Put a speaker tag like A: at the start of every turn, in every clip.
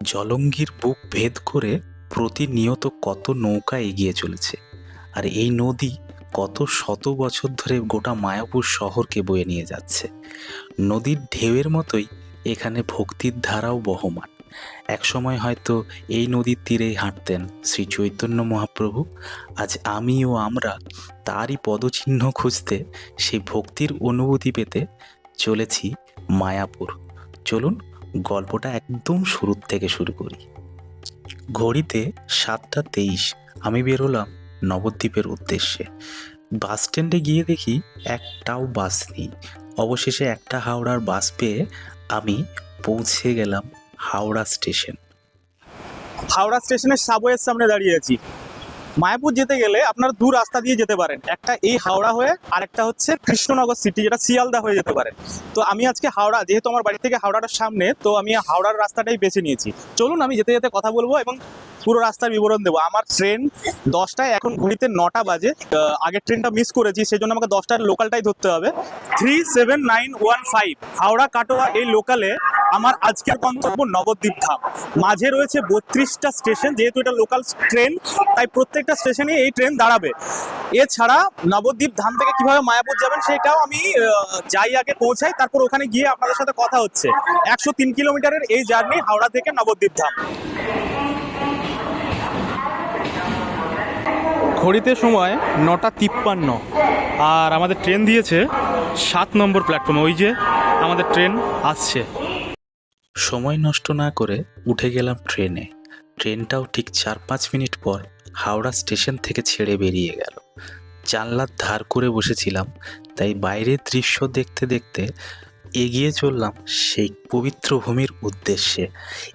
A: জলঙ্গির বুক ভেদ করে প্রতিনিয়ত কত নৌকা এগিয়ে চলেছে। আর এই নদী কত শত বছর ধরে গোটা মায়াপুর শহরকে বয়ে নিয়ে যাচ্ছে। নদীর ঢেউয়ের মতোই এখানে ভক্তির ধারাও বহমান। একসময় হয়তো এই নদীর তীরেই হাঁটতেন শ্রী চৈতন্য মহাপ্রভু। আজ আমি ও আমরা তারই পদচিহ্ন খুঁজতে সেই ভক্তির অনুভূতি পেতে চলেছি মায়াপুর। চলুন গল্পটা একদম শুরুর থেকে শুরু করি। ঘড়িতে সাতটা তেইশ, আমি বেরোলাম নবদ্বীপের উদ্দেশ্যে। বাস স্ট্যান্ডে গিয়ে দেখি একটাও বাস নেই। অবশেষে একটা হাওড়ার বাস পেয়ে আমি পৌঁছে গেলাম হাওড়া স্টেশন।
B: হাওড়া স্টেশনের সাবওয়ের সামনে দাঁড়িয়ে আছি। মায়াপুর যেতে গেলে আপনারা দু রাস্তা দিয়ে যেতে পারেন। একটা এই হাওড়া হয়ে আরেকটা হচ্ছে কৃষ্ণনগর সিটি যেটা শিয়ালদা হয়ে যেতে পারেন তো আমি আজকে হাওড়া, যেহেতু আমার বাড়ি থেকে হাওড়াটার সামনে, তো আমি হাওড়ার রাস্তাটাই বেছে নিয়েছি। চলুন আমি যেতে যেতে কথা বলব এবং পুরো রাস্তার বিবরণ দেবো। আমার ট্রেন দশটায় এখন ঘড়িতে নটা বাজে। আগের ট্রেনটা মিস করেছি সেই জন্য আমাকে দশটার লোকালটাই ধরতে হবে। Three seven nine one five Howrah Katwa এই লোকালে আমার আজকের গন্তব্য নবদ্বীপ ধাম। মাঝে রয়েছে বত্রিশটা স্টেশন যেহেতু এটা লোকাল ট্রেন তাই প্রত্যেকটা স্টেশনে এই ট্রেন দাঁড়াবে। এছাড়া নবদ্বীপ ধাম থেকে কীভাবে মায়াপুর যাবেন সেটাও আমি যাই আগে পৌঁছাই তারপর ওখানে গিয়ে আপনাদের সাথে কথা হচ্ছে। একশো তিন কিলোমিটারের এই জার্নি হাওড়া থেকে নবদ্বীপ ধাম। ঘড়িতে সময় নটা তিপ্পান্ন। আর আমাদের ট্রেন দিয়েছে সাত নম্বর প্ল্যাটফর্মে ওই যে আমাদের ট্রেন আসছে।
A: সময় নষ্ট না করে উঠে গেলাম ট্রেনে। ট্রেনটাও ঠিক চার পাঁচ মিনিট পর হাওড়া স্টেশন থেকে ছেড়ে বেরিয়ে গেল। জানলার ধার করে বসেছিলাম, তাই বাইরের দৃশ্য দেখতে দেখতে এগিয়ে চললাম সেই পবিত্র ভূমির উদ্দেশ্যে।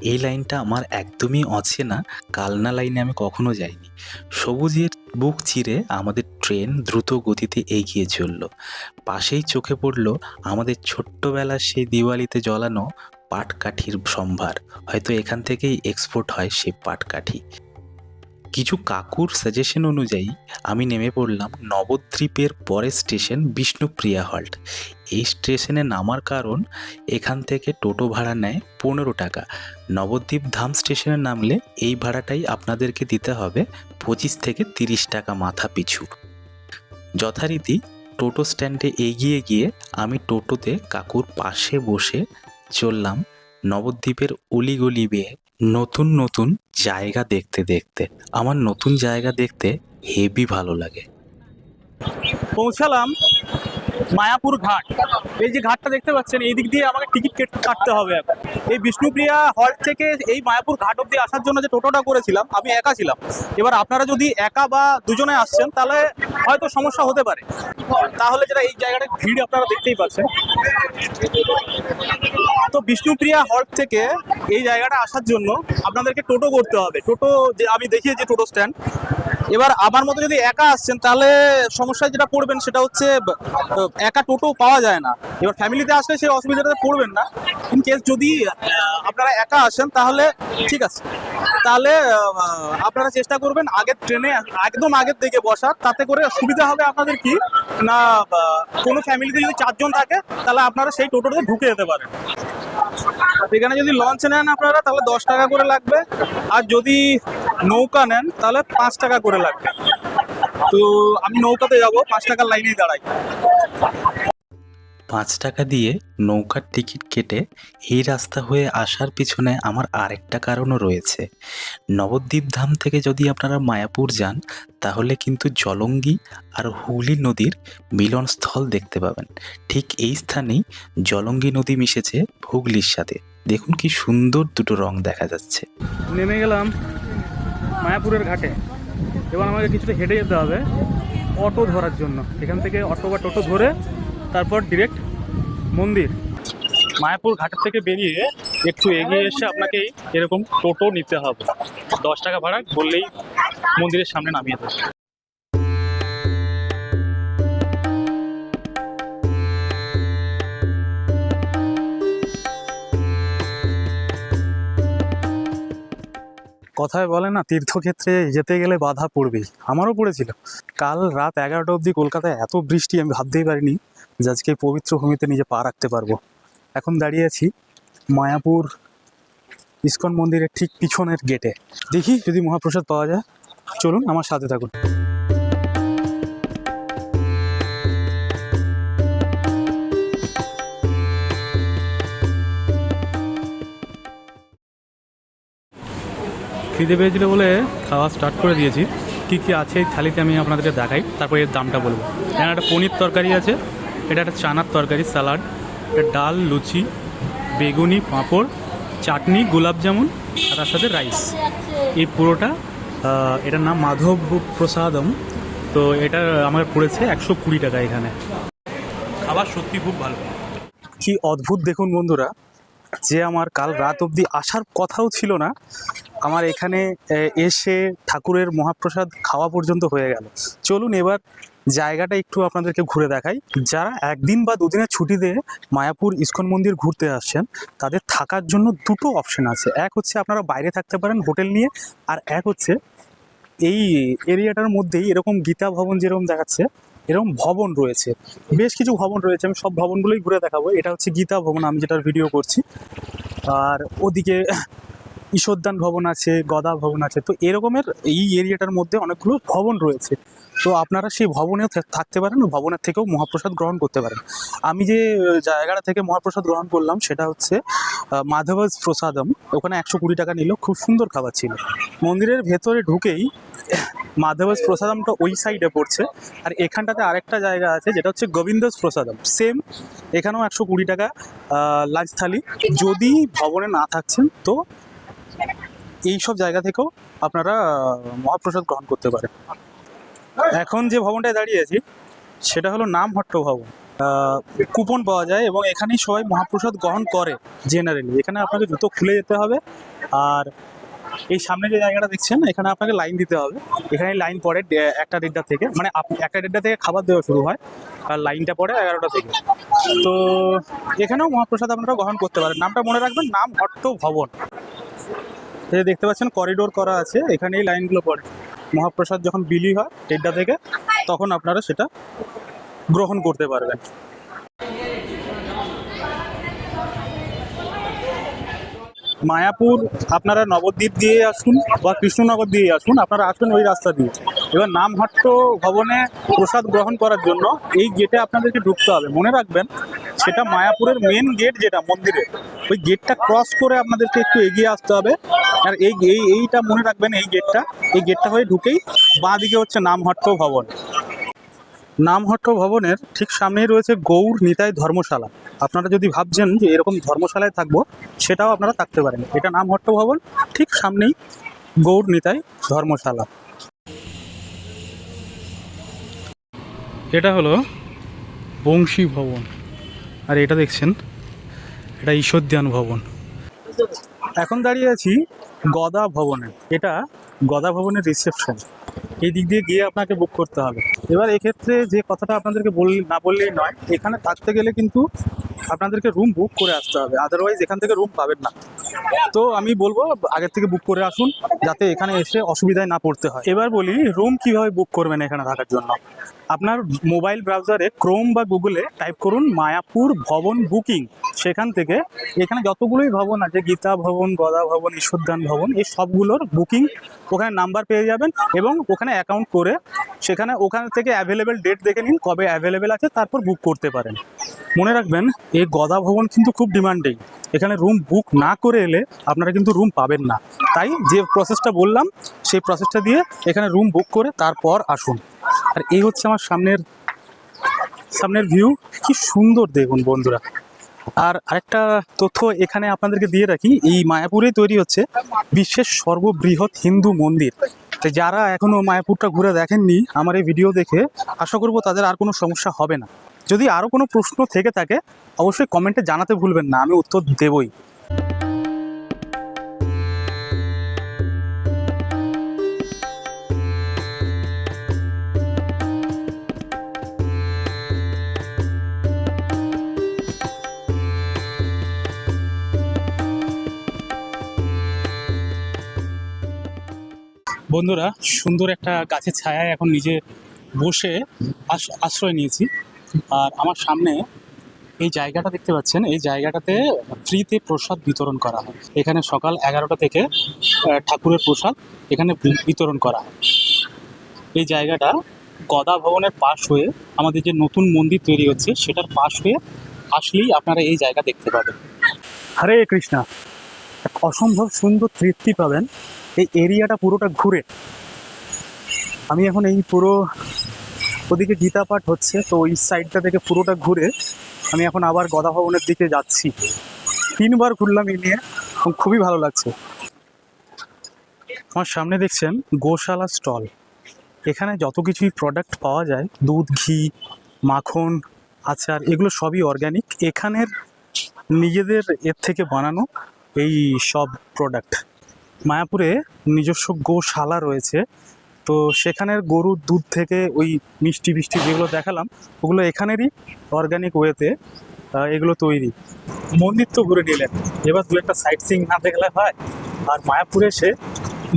A: এই লাইনটা আমার একদমই অচেনা, কালনা লাইনে আমি কখনো যাইনি। সবুজের বুক চিরে আমাদের ট্রেন দ্রুত গতিতে এগিয়ে চলল। পাশেই চোখে পড়ল আমাদের ছোট্টবেলার সেই দিওয়ালিতে জ্বলানো পাটকাঠির সম্ভার। হয়তো এখান থেকেই এক্সপোর্ট হয় সেই পাটকাঠি। কিছু কাকুর সাজেশন অনুযায়ী আমি নেমে পড়লাম নবদ্বীপের পরের স্টেশন বিষ্ণুপ্রিয়া হল্ট এই স্টেশনে নামার কারণ এখান থেকে টোটো ভাড়া নেয় পনেরো টাকা। নবদ্বীপ ধাম স্টেশনে নামলে এই ভাড়াটাই আপনাদেরকে দিতে হবে পঁচিশ থেকে তিরিশ টাকা মাথা পিছু। যথারীতি টোটো স্ট্যান্ডে এগিয়ে গিয়ে আমি টোটোতে কাকুর পাশে বসে চললাম নবদ্বীপের অলিগলি বেয়ে। নতুন নতুন জায়গা দেখতে দেখতে আমার নতুন জায়গা দেখতে হেভি ভালো লাগে।
B: পৌঁছালাম। মায়াপুর ঘাট। এই যে ঘাটটা দেখতে পাচ্ছেন, এই দিক দিয়ে আমাকে টিকিট কেট- কাটতে হবে এই বিষ্ণুপ্রিয়া হল থেকে এই মায়াপুর ঘাট অব্দি আসার জন্য যে টোটোটা করেছিলাম, আমি একা ছিলাম। এবার আপনারা যদি একা বা দুজনে আসছেন, তাহলে হয়তো সমস্যা হতে পারে। তাহলে যেটা এই জায়গাটা ভিড় আপনারা দেখতেই পাচ্ছেন। তো বিষ্ণুপ্রিয়া হল থেকে এই জায়গাটা আসার জন্য আপনাদেরকে টোটো করতে হবে। টোটো যে আমি দেখিয়েছি টোটো স্ট্যান্ড এবার আমার মতো যদি একা আসছেন, তাহলে সমস্যায় যেটা পড়বেন সেটা হচ্ছে একা টোটো পাওয়া যায় না। এবার ফ্যামিলিতে আসলে সেই অসুবিধাটাতে পড়বেন না। ইন কেস যদি আপনারা একা আসেন, তাহলে ঠিক আছে। তাহলে আপনারা চেষ্টা করবেন আগের ট্রেনে, একদম আগের দিকে বসার। তাতে করে সুবিধা হবে আপনাদের কি? না কোনো ফ্যামিলিতে যদি চারজন থাকে, তাহলে আপনারা সেই টোটোতে ঢুকে যেতে পারেন। এখানে যদি লঞ্চ নেন আপনারা, তাহলে দশ টাকা করে লাগবে। আর যদি নৌকা নেন, তাহলে পাঁচ টাকা করে লাগবে। তো আমি নৌকাতে যাব, পাঁচ টাকার লাইনেই দাঁড়াই।
A: পাঁচ টাকা দিয়ে নৌকার টিকিট কেটে এই রাস্তা হয়ে আসার পিছনে আমার আরেকটা কারণও রয়েছে। নবদ্বীপ ধাম থেকে যদি আপনারা মায়াপুর যান, তাহলে কিন্তু জলঙ্গি আর হুগলি নদীর মিলনস্থল দেখতে পাবেন। ঠিক এই স্থানেই জলঙ্গি নদী মিশেছে হুগলির সাথে। দেখুন কি সুন্দর দুটো রং দেখা যাচ্ছে।
B: নেমে গেলাম মায়াপুরের ঘাটে। এবার আমাকে কিছুটা হেঁটে যেতে হবে অটো ধরার জন্য। এখান থেকে অটো বা টোটো ধরে তারপর ডিরেক্ট মন্দির। মায়াপুর ঘাটের থেকে বেরিয়ে একটু এগিয়ে এসে আপনাকে এরকম টোটো নিতে হবে। দশ টাকা ভাড়া বললেই মন্দিরের সামনে নামিয়ে দেবে। কথায় বলে না, তীর্থক্ষেত্রে যেতে গেলে বাধা পড়বেই। আমারও পড়েছিল। কাল রাত এগারোটা অবধি কলকাতায় এত বৃষ্টি আমি ভাবতেই পারিনি। যে আজকে পবিত্র ভূমিতে নিজে পা রাখতে পারব। এখন দাঁড়িয়ে আছি মায়াপুর ইস্কন মন্দিরের ঠিক পিছনের গেটে দেখি যদি মহাপ্রসাদ পাওয়া যায়। চলুন আমার সাথে থাকুন।
C: খিদে পেয়েছিল বলে খাওয়া স্টার্ট করে দিয়েছি। কী কী আছে থালিতে আমি আপনাদেরকে দেখাই। তারপর এর দামটা বলব। এখানে একটা পনির তরকারি আছে। এটা একটা চানার তরকারি, স্যালাড। এটা ডাল, লুচি, বেগুনি, পাঁপড়, চাটনি, গোলাপ জামুন, আর তার সাথে রাইস এই পুরোটা এটার নাম মাধব প্রসাদম তো এটা আমার পড়েছে একশো কুড়ি টাকা এখানে। খাবার সত্যি খুব ভালো।
B: কি অদ্ভুত দেখুন বন্ধুরা, যে আমার কাল রাত অবধি আসার কথাও ছিল না। আমার এখানে এসে ঠাকুরের মহাপ্রসাদ খাওয়া পর্যন্ত হয়ে গেল। চলুন এবার জায়গাটা একটু আপনাদেরকে ঘুরে দেখাই। যারা একদিন বা দুদিনের ছুটিতে মায়াপুর ইস্কন মন্দির ঘুরতে আসছেন, তাদের থাকার জন্য দুটো অপশন আছে। এক হচ্ছে আপনারা বাইরে থাকতে পারেন হোটেল নিয়ে, আর এক হচ্ছে এই এরিয়াটার মধ্যেই এরকম গীতা ভবন যেরকম দেখাচ্ছে, এরকম ভবন রয়েছে। বেশ কিছু ভবন রয়েছে, আমি সব ভবনগুলোই ঘুরে দেখাবো। এটা হচ্ছে গীতা ভবন, আমি যেটার ভিডিও করছি। আর ওদিকে ঈশ্বরদান ভবন আছে, গদা ভবন আছে। তো এরকমের এই এরিয়াটার মধ্যে অনেকগুলো ভবন রয়েছে। তো আপনারা সেই ভবনেও থাকতে পারেন ভবনের থেকেও মহাপ্রসাদ গ্রহণ করতে পারেন। আমি যে জায়গাটা থেকে মহাপ্রসাদ গ্রহণ করলাম সেটা হচ্ছে মাধবাজ প্রসাদম। ওখানে একশো কুড়ি টাকা নিল খুব সুন্দর খাবার ছিল। মন্দিরের ভেতরে ঢুকেই মাধবাজ প্রসাদমটা ওই সাইডে পড়ছে। আর এখানটাতে আরেকটা জায়গা আছে, যেটা হচ্ছে গোবিন্দস প্রসাদম। সেম এখানেও একশো কুড়ি টাকা লাঞ্চ থালি। যদি ভবনে না থাকছেন, তো এই সব জায়গা থেকেও আপনারা মহাপ্রসাদ গ্রহণ করতে পারেন। এখন যে ভবনটায় দাঁড়িয়ে আছি, সেটা হলো নামহট্ট ভবন। কুপন পাওয়া যায় এবং এখানেই সবাই মহাপ্রসাদ গ্রহণ করে জেনারেলি এখানে আপনাকে জুতো খুলে যেতে হবে আর এই সামনে যে জায়গাটা দেখছেন, এখানে আপনাকে লাইন দিতে হবে। এখানে লাইন পড়ে একটা দেড়টা থেকে মানে একটা দেড়টা থেকে খাবার দেওয়া শুরু হয়, আর লাইনটা পড়ে এগারোটা থেকে। তো এখানেও মহাপ্রসাদ আপনারা গ্রহণ করতে পারেন। নামটা মনে রাখবেন, নাম হট্ট ভবন। দেখতে পাচ্ছেন করিডোর করা আছে এখানেই লাইনগুলো পড়ে। মহাপ্রসাদ যখন বিলি হয় দেড়টা থেকে, তখন আপনারা সেটা গ্রহণ করতে পারবেন। মায়াপুর, আপনারা নবদ্বীপ দিয়ে আসুন বা কৃষ্ণনগর দিয়ে আসুন, আপনারা আসবেন ওই রাস্তা দিয়ে। এবার নামহট্ট ভবনে প্রসাদ গ্রহণ করার জন্য এই গেটে আপনাদেরকে ঢুকতে হবে। মনে রাখবেন, সেটা মায়াপুরের মেন গেট যেটা মন্দিরের ওই গেটটা ক্রস করে আপনাদেরকে একটু এগিয়ে আসতে হবে। আর এই এই এইটা মনে রাখবেন, এই গেটটা এই গেটটা হয়ে ঢুকেই বাঁ দিকে হচ্ছে নামহট্ট ভবন। নামহট্ট ভবনের ঠিক সামনেই রয়েছে গৌর নিতাই ধর্মশালা। আপনারা যদি ভাবছেন যে এরকম ধর্মশালায় থাকব, সেটাও আপনারা থাকতে পারেন। এটা নামহট্ট ভবন, ঠিক সামনেই গৌর নিতাই ধর্মশালা।
C: এটা হলো বংশী ভবন। আর এটা দেখছেন, এটা ঈশ্বরদ্যান ভবন।
B: এখন দাঁড়িয়ে আছি গদা ভবনে। এটা গদা ভবনের রিসেপশন এই দিক দিয়ে গিয়ে আপনাকে বুক করতে হবে। এবার এক্ষেত্রে যে কথাটা আপনাদেরকে বল, না বললেই নয়, এখানে থাকতে গেলে কিন্তু আপনাদেরকে রুম বুক করে আসতে হবে। আদারওয়াইজ এখান থেকে রুম পাবেন না। তো আমি বলব, আগের থেকে বুক করে আসুন, যাতে এখানে এসে অসুবিধায় না পড়তে হয়। এবার বলি রুম কীভাবে বুক করবেন এখানে থাকার জন্য? আপনার মোবাইল ব্রাউজারে ক্রোম বা গুগলে টাইপ করুন, মায়াপুর ভবন বুকিং সেখান থেকে এখানে যতগুলোই ভবন আছে, গীতা ভবন, গদা ভবন, ঈশ্বরদান ভবন, এই সবগুলোর বুকিং ওখানে নাম্বার পেয়ে যাবেন এবং ওখানে অ্যাকাউন্ট করে সেখানে ওখান থেকে অ্যাভেলেবেল ডেট দেখে নিন, কবে অ্যাভেলেবেল আছে, তারপর বুক করতে পারেন। মনে রাখবেন, এই গদা ভবন কিন্তু খুব ডিমান্ডিং এখানে রুম বুক না করে এলে আপনারা কিন্তু রুম পাবেন না। তাই যে প্রসেসটা বললাম, সেই প্রসেসটা দিয়ে এখানে রুম বুক করে তারপর আসুন। আর এই হচ্ছে আমার সামনের সামনের ভিউ কি সুন্দর দেখুন বন্ধুরা। আর আরেকটা তথ্য এখানে আপনাদেরকে দিয়ে রাখি, এই মায়াপুরে তৈরি হচ্ছে বিশ্বের সর্ববৃহৎ হিন্দু মন্দির। তো যারা এখনও মায়াপুরটা ঘুরে দেখেননি, আমার এই ভিডিও দেখে আশা করব তাদের আর কোনো সমস্যা হবে না। যদি আরও কোনো প্রশ্ন থেকে থাকে, অবশ্যই কমেন্টে জানাতে ভুলবেন না, আমি উত্তর দেবই। বন্ধুরা, সুন্দর একটা গাছের ছায়ায় এখন নিজে বসে আশ- আশ্রয় নিয়েছি। আর আমার সামনে এই জায়গাটা দেখতে পাচ্ছেন, এই জায়গাটাতে ফ্রিতে প্রসাদ বিতরণ করা হয়। এখানে সকাল এগারোটা থেকে ঠাকুরের প্রসাদ এখানে বিতরণ করা হয়। এই জায়গাটা গদা ভবনের পাশ হয়ে আমাদের যে নতুন মন্দির তৈরি হচ্ছে, সেটার পাশ হয়ে আসলেই আপনারা এই জায়গা দেখতে পাবেন। হরে কৃষ্ণা, অসম্ভব সুন্দর তৃপ্তি পাবেন। এই এরিয়াটা পুরোটা ঘুরে। আমি এখন এই পুরো ওদিকে গীতা পাঠ হচ্ছে, তো ওই সাইডটা থেকে পুরোটা ঘুরে আমি এখন আবার গদা ভবনের দিকে যাচ্ছি। তিনবার ঘুরলাম এই নিয়ে খুবই ভালো লাগছে। আমার সামনে দেখছেন গোশালা স্টল। এখানে যত কিছুই প্রোডাক্ট পাওয়া যায়, দুধ, ঘি, মাখন, আচার, এগুলো সবই অর্গ্যানিক এখানের নিজেদের এর থেকে বানানো এই সব প্রোডাক্ট মায়াপুরে নিজস্ব গোশালা রয়েছে। তো সেখানের গরুর দুধ থেকে ওই মিষ্টি মিষ্টি যেগুলো দেখালাম, ওগুলো এখানেরই অর্গানিক ওয়েতে এগুলো তৈরি। মন্দির তো ঘুরে নিলেন। এবার দু একটা সাইট সিং না দেখলে হয়। আর মায়াপুরে এসে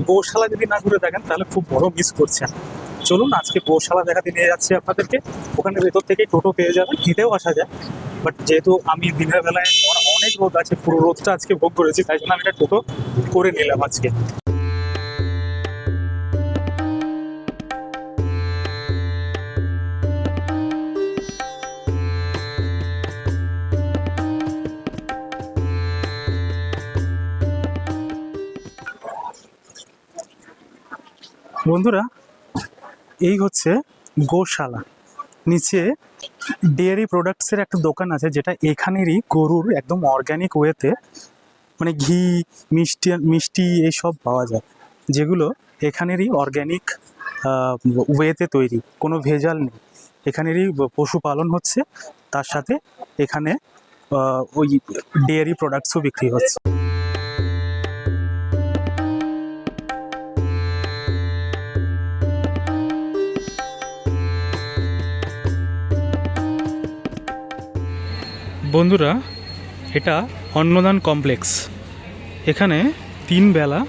B: গোশালা যদি না ঘুরে দেখেন, তাহলে খুব বড় মিস করছেন। চলুন, আজকে গোশালা দেখাতে নিয়ে যাচ্ছি আপনাদেরকে। ওখানে ভেতর থেকে টোটো পেয়ে যাবেন, হেঁটেও আসা যায়। বাট যেহেতু আমি দিনের বেলায় অনেক রোদ আছে, পুরো রোদটা আজকে ভোগ করেছি, তাই জন্য আমি একটা টোটো করে নিলাম আজকে। বন্ধুরা, এই হচ্ছে গোশালা। নিচে ডেয়ারি প্রোডাক্টসের একটা দোকান আছে, যেটা এখানেরই গরুর একদম অর্গ্যানিক ওয়েতে মানে ঘি, মিষ্টি মিষ্টি এইসব পাওয়া যায়, যেগুলো এখানেরই অর্গ্যানিক ওয়েতে তৈরি, কোনো ভেজাল নেই। এখানেরই পশুপালন হচ্ছে, তার সাথে এখানে ওই ডেয়ারি প্রোডাক্টসও বিক্রি হচ্ছে। বন্ধুরা, এটা অন্নদান কমপ্লেক্স। এখানে তিন বেলা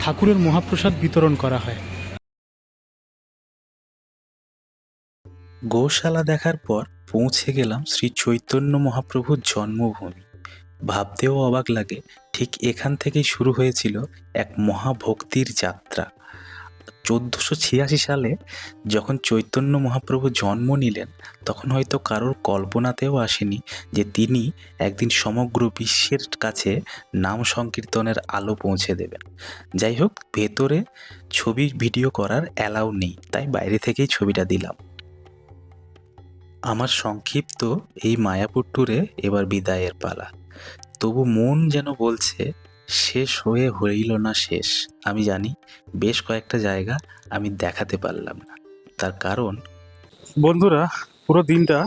B: ঠাকুরের মহাপ্রসাদ বিতরণ করা হয়।
A: গোশালা দেখার পর পৌঁছে গেলাম শ্রী চৈতন্য মহাপ্রভুর জন্মভূমি। ভাবতেও অবাক লাগে, ঠিক এখান থেকেই শুরু হয়েছিল এক মহাভক্তির যাত্রা। চোদ্দোশো ছিয়াশি সালে যখন চৈতন্য মহাপ্রভু জন্ম নিলেন, তখন হয়তো কারোর কল্পনাতেও আসেনি যে তিনি একদিন সমগ্র বিশ্বের কাছে নাম সংকীর্তনের আলো পৌঁছে দেবেন। যাই হোক, ভেতরে ছবি ভিডিও করার অ্যালাউ নেই, তাই বাইরে থেকেই ছবিটা দিলাম। আমার সংক্ষিপ্ত এই মায়াপুর ট্যুরে এবার বিদায়ের পালা। তবু মন যেন বলছে শেষ হয়ে হইল না শেষ। আমি জানি বেশ কয়েকটা জায়গা আমি দেখাতে পারলাম না। তার কারণ
B: বন্ধুরা, পুরো দিনটা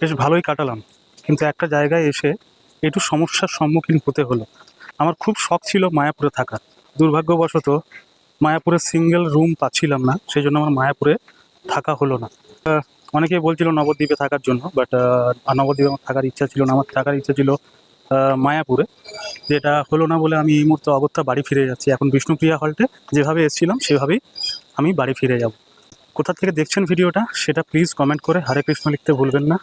B: বেশ ভালোই কাটালাম। কিন্তু একটা জায়গায় এসে একটু সমস্যার সম্মুখীন হতে হলো। আমার খুব শখ ছিল মায়াপুরে থাকার। দুর্ভাগ্যবশত মায়াপুরে সিঙ্গেল রুম পাচ্ছিলাম না সেই জন্য আমার মায়াপুরে থাকা হলো না। অনেকেই বলছিল নবদ্বীপে থাকার জন্য, বাট নবদ্বীপে আমার থাকার ইচ্ছা ছিল না। আমার থাকার ইচ্ছা ছিল মায়াপুরে, যেটা হলো না বলে আমি এই মুহূর্তে অগত্যা বাড়ি ফিরে যাচ্ছি। এখন বিষ্ণুপ্রিয়া হলটে যেভাবে এসেছিলাম, সেভাবেই আমি বাড়ি ফিরে যাব। কোথা থেকে দেখছেন ভিডিওটা, সেটা প্লিজ কমেন্ট করে হরে কৃষ্ণ লিখতে ভুলবেন না।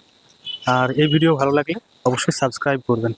B: আর এই ভিডিও ভালো লাগলে অবশ্যই সাবস্ক্রাইব করবেন।